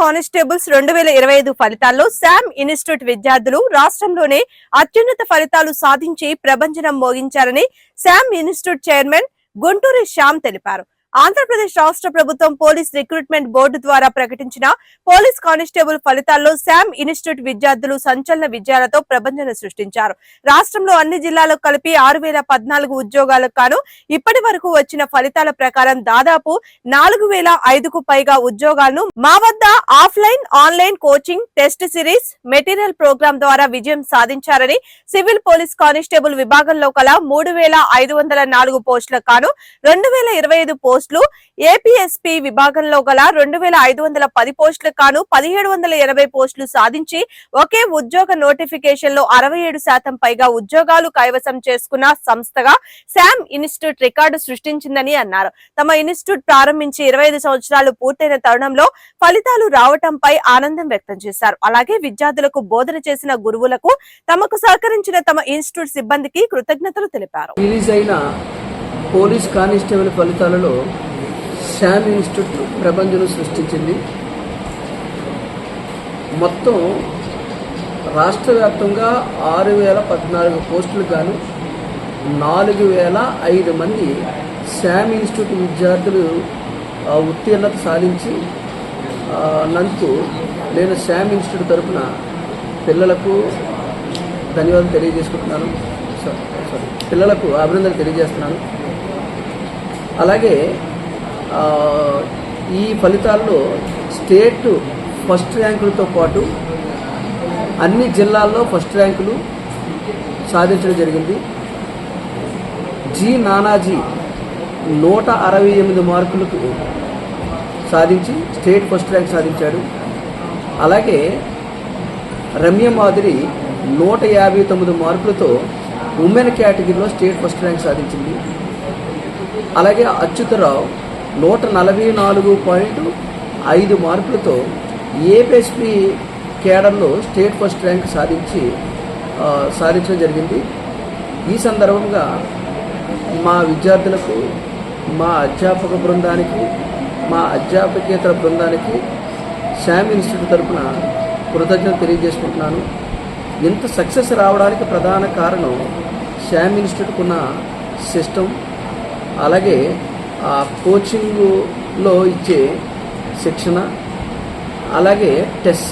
Constables రెండు వేల ఇరవై ఐదు ఫలితాల్లో శామ్ ఇన్స్టిట్యూట్ విద్యార్థులు రాష్ట్రంలోనే అత్యున్నత ఫలితాలు సాధించి ప్రభంజనం మోగించారని Sam institute chairman Gunturi Shyam తెలిపారు. ఆంధ్రప్రదేశ్ రాష్ట్ర ప్రభుత్వం పోలీస్ రిక్రూట్మెంట్ బోర్డు ద్వారా ప్రకటించిన పోలీస్ కానిస్టేబుల్ ఫలితాల్లో శామ్ ఇన్స్టిట్యూట్ విద్యార్థులు సంచలన విజయాలతో ప్రబంధన సృష్టించారు. రాష్ట్రంలో అన్ని జిల్లాలకు కలిపి ఆరు వేల పద్నాలుగు ఉద్యోగాలకు గాను ఇప్పటి వరకు వచ్చిన ఫలితాల ప్రకారం దాదాపు నాలుగు వేల ఐదుకు పైగా ఉద్యోగాలను మా వద్ద offline online coaching test series material programme ద్వారా విజయం సాధించారని సివిల్ పోలీస్ కానిస్టేబుల్ విభాగంలో కల మూడు వేల ఐదు వందల నాలుగు పోస్టులకు గాను రెండు వేల ఇరవై ఐదు పోస్టులు ఏపీఎస్పీ విభాగంలో గల రెండు వేల ఐదు వందల పది పోస్టులకు కాను పదిహేడు వందల ఎనభై పోస్టులు సాధించి ఒకే ఉద్యోగ నోటిఫికేషన్లో అరవై ఏడు శాతం పైగా ఉద్యోగాలు కైవసం చేసుకున్న సంస్థగా శామ్ ఇన్స్టిట్యూట్ రికార్డు సృష్టించిందని అన్నారు. తమ ఇన్స్టిట్యూట్ ప్రారంభించి ఇరవై ఐదు సంవత్సరాలు పూర్తయిన తరుణంలో ఫలితాలు రావటంపై ఆనందం వ్యక్తం చేశారు. అలాగే విద్యార్థులకు బోధన చేసిన గురువులకు తమకు సహకరించిన తమ ఇన్స్టిట్యూట్ సిబ్బందికి కృతజ్ఞతలు తెలిపారు. రిలీజ్ అయిన పోలీస్ కానిస్టేబుల్ ఫలితాలలో శామ్ ఇన్స్టిట్యూట్ ప్రపంచం సృష్టించింది. మొత్తం రాష్ట్ర వ్యాప్తంగా ఆరు వేల పద్నాలుగు పోస్టులు గాను నాలుగు వేల ఐదు మంది శామ్ ఇన్స్టిట్యూట్ విద్యార్థులు ఉత్తీర్ణత సాధించి నందుకు నేను శామ్ ఇన్స్టిట్యూట్ తరపున పిల్లలకు ధన్యవాదాలు తెలియజేసుకుంటున్నాను. సారీ సారీ పిల్లలకు అభినందనలు తెలియజేస్తున్నాను. అలాగే ఈ ఫలితాల్లో స్టేట్ ఫస్ట్ ర్యాంకులతో పాటు అన్ని జిల్లాల్లో ఫస్ట్ ర్యాంకులు సాధించడం జరిగింది. జి నానాజీ నూట అరవై ఎనిమిది మార్కులకు సాధించి స్టేట్ ఫస్ట్ ర్యాంక్ సాధించాడు. అలాగే రమ్య మాదిరి నూట యాభై తొమ్మిది మార్కులతో ఉమెన్ కేటగిరీలో స్టేట్ ఫస్ట్ ర్యాంక్ సాధించింది. అలాగే అచ్యుతరావు నూట నలభై నాలుగు పాయింట్ ఐదు మార్కులతో ఏపీఎస్పీ కేడర్లో స్టేట్ ఫస్ట్ ర్యాంక్ సాధించి సాధించడం జరిగింది. ఈ సందర్భంగా మా విద్యార్థులకు మా అధ్యాపక బృందానికి మా అధ్యాపకేతర బృందానికి శామ్ ఇన్స్టిట్యూట్ తరపున కృతజ్ఞత తెలియజేసుకుంటున్నాను. ఇంత సక్సెస్ రావడానికి ప్రధాన కారణం శామ్ ఇన్స్టిట్యూట్కున్న సిస్టమ్ అలాగే ఆ కోచింగ్లో ఇచ్చే శిక్షణ అలాగే టెస్ట్